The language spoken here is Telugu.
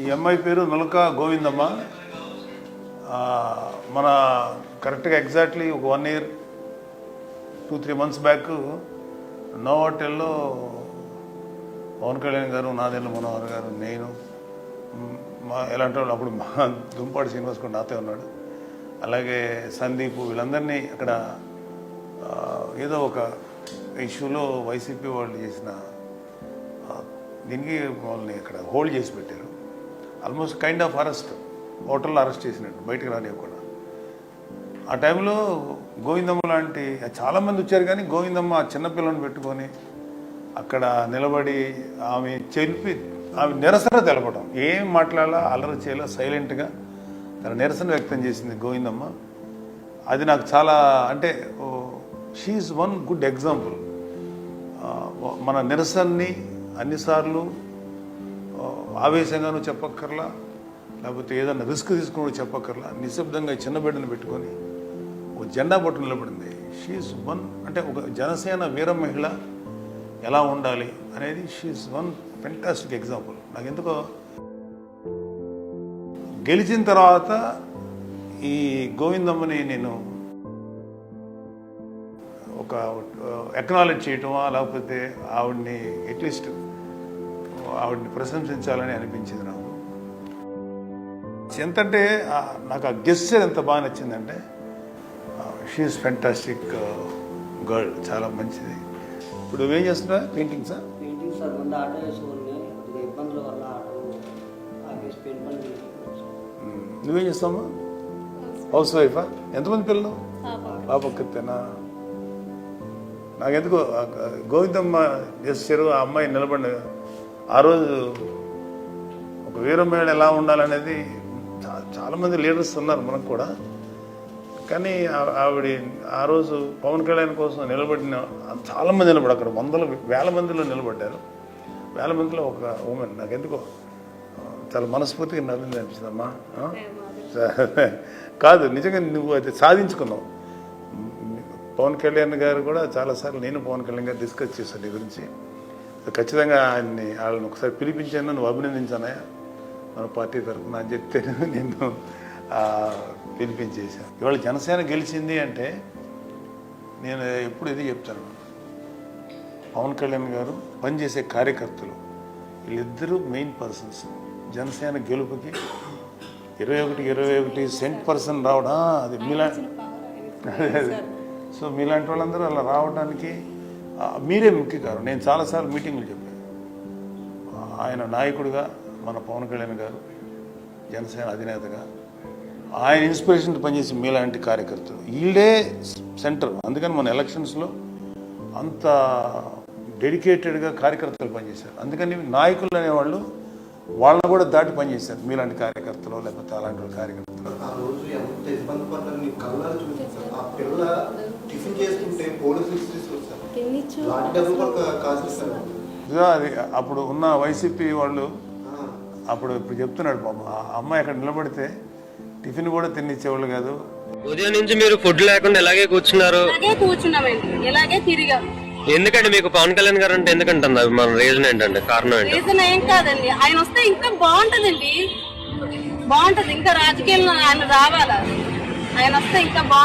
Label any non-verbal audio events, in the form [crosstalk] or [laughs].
ఈ అమ్మాయి పేరు నులక గోవిందమ్మ. మన కరెక్ట్గా ఎగ్జాక్ట్లీ ఒక one year two three months back no Pawan Kalyan గారు నాదేళ్ళ మనోహర్ గారు నేను మా ఎలాంటి వాళ్ళు అప్పుడు మా దుంపాడు శ్రీనివాస్ కూడా నాతో ఉన్నాడు. అలాగే సందీప్ వీళ్ళందరినీ అక్కడ ఏదో ఒక ఇష్యూలో వైసీపీ వాళ్ళు చేసిన దీనికి వాళ్ళని ఇక్కడ హోల్డ్ చేసి పెట్టారు. Almost kind of arrest. హోటల్లో అరెస్ట్ చేసినట్టు బయటకు రానివ్వకుండా. ఆ టైంలో గోవిందమ్మ లాంటి చాలామంది వచ్చారు కానీ గోవిందమ్మ ఆ చిన్నపిల్లని పెట్టుకొని అక్కడ నిలబడి ఆమె చెప్పి ఆమె నిరసన తెలపడం ఏం మాట్లాడాలా అల్లరి చేయాలా సైలెంట్గా తన నిరసన వ్యక్తం చేసింది గోవిందమ్మ. అది నాకు చాలా అంటే షీఈ్ వన్ గుడ్ ఎగ్జాంపుల్ మన నిరసనని అన్నిసార్లు ఆవేశంగాను చెప్పక్కర్లా లేకపోతే ఏదైనా రిస్క్ తీసుకుని చెప్పక్కర్లా. నిశ్శబ్దంగా చిన్న బిడ్డను పెట్టుకొని ఒక జెండా పట్టు నిలబడింది. షీఈస్ వన్ అంటే ఒక జనసేన వీర మహిళ ఎలా ఉండాలి అనేది షీఈస్ వన్ ఫెంటాస్టిక్ ఎగ్జాంపుల్ నాకు ఎందుకో గెలిచిన తర్వాత ఈ గోవిందమ్మని నేను ఒక uh, ఎక్నాలెడ్జ్ చేయటమా లేకపోతే ఆవిడ్ని అట్లీస్ట్ ఆవిడ్ని ప్రశంసించాలని అనిపించింది నాకు. ఎంతంటే నాకు ఆ గెస్చర్ ఎంత బాగా నచ్చిందంటే షీఈస్ ఫెంటాస్టిక్ గర్ల్ చాలా మంచిది. ఇప్పుడు నువ్వేం చేస్తున్నా పెయింటింగ్సా పెయింటింగ్ సార్ ముందు ఆటో వేసుకుని కొద్దిగా ఇబ్బందుల వల్ల ఆటో ఆఫీస్ పెయింట్ పని చేసుకుంటాం నువ్వేం చేస్తావమ్మా? హౌస్ వైఫా ఎంతమంది పిల్లలు? పాప. ఒక్కతేనా? నాకెందుకు గోవిందమ్మ చేశారు ఆ అమ్మాయి నిలబడి ఆ రోజు ఒక వీరమేళ ఎలా ఉండాలనేది చా- చాలా మంది లీడర్స్ ఉన్నారు మనకు కూడా. కానీ ఆవిడ ఆ రోజు పవన్ కళ్యాణ్ కోసం నిలబడిన చాలా మంది నిలబడి అక్కడ వందల వేల మందిలో నిలబడ్డారు. వేల మందిలో ఒక ఉమెన్ నాకెందుకో? ఆ, చాలా మనస్ఫూర్తిగా నవ్వింది అనిపిస్తుందమ్మా. [laughs] కాదు నిజంగా నువ్వు అది సాధించుకున్నావు. పవన్ కళ్యాణ్ గారు కూడా చాలాసార్లు నేను పవన్ కళ్యాణ్ గారు డిస్కస్ చేశాను నీ గురించి. ఖచ్చితంగా ఆయన్ని వాళ్ళని ఒకసారి పిలిపించాను నువ్వు అభినందించానయ్యా మన పార్టీ తరఫున అని చెప్తే నిన్ను ఆ, పిలిపించేశాను ఇవాళ జనసేన గెలిచింది అంటే నేను ఎప్పుడు ఇది చెప్తాను. పవన్ కళ్యాణ్ గారు పనిచేసే కార్యకర్తలు వీళ్ళిద్దరూ మెయిన్ పర్సన్స్. జనసేన గెలుపుకి ఇరవై ఒకటి ఇరవై ఒకటి సెంట్ పర్సన్ రావడం అది మీలా [laughs] సో మీలాంటి వాళ్ళందరూ అలా రావడానికి మీరే ముఖ్య కారణం నేను చాలాసార్లు మీటింగ్లు చెప్పాను. ఆయన నాయకుడిగా మన పవన్ కళ్యాణ్ గారు జనసేన అధినేతగా ఆయన ఇన్స్పిరేషన్తో పనిచేసి మీలాంటి కార్యకర్తలు. వీళ్ళే సెంటర్. అందుకని మన ఎలక్షన్స్లో అంత డెడికేటెడ్గా కార్యకర్తలు పనిచేశారు. అందుకని నాయకులు అనేవాళ్ళు వాళ్ళని కూడా దాటి పనిచేశారు. మీలాంటి కార్యకర్తలు లేకపోతే అలాంటి కార్యకర్తలు. ఆ రోజు ఎంత ఇబ్బంది పడ్డారు? నీ కళ్ళారు ఆ పిల్ల టిఫిన్ చేసుకుంటే పోలీసులు అది అప్పుడు ఉన్న వైసీపీ వాళ్ళు అప్పుడు ఇప్పుడు చెప్తున్నాడు పాపం ఆ అమ్మాయి అక్కడ నిలబడితే టిఫిన్ కూడా తినిచ్చేవాళ్ళు కాదు. ఉదయం నుంచి మీరు ఫుడ్ లేకుండా ఇలాగే కూర్చున్నారు? తిరిగాం. ఎందుకండి మీకు పవన్ కళ్యాణ్ గారు అంటే ఎందుకంటుంది? మన రీజన్ ఏంటండి? కారణం ఏంటి? రీజన్ ఏం కాదండి ఆయన వస్తే ఇంకా బాగుంటదండి. బాగుంటది ఇంకా రాజకీయాల్లో ఆయన రావాలా? ఆయన వస్తే ఇంకా బాగుంటుంది.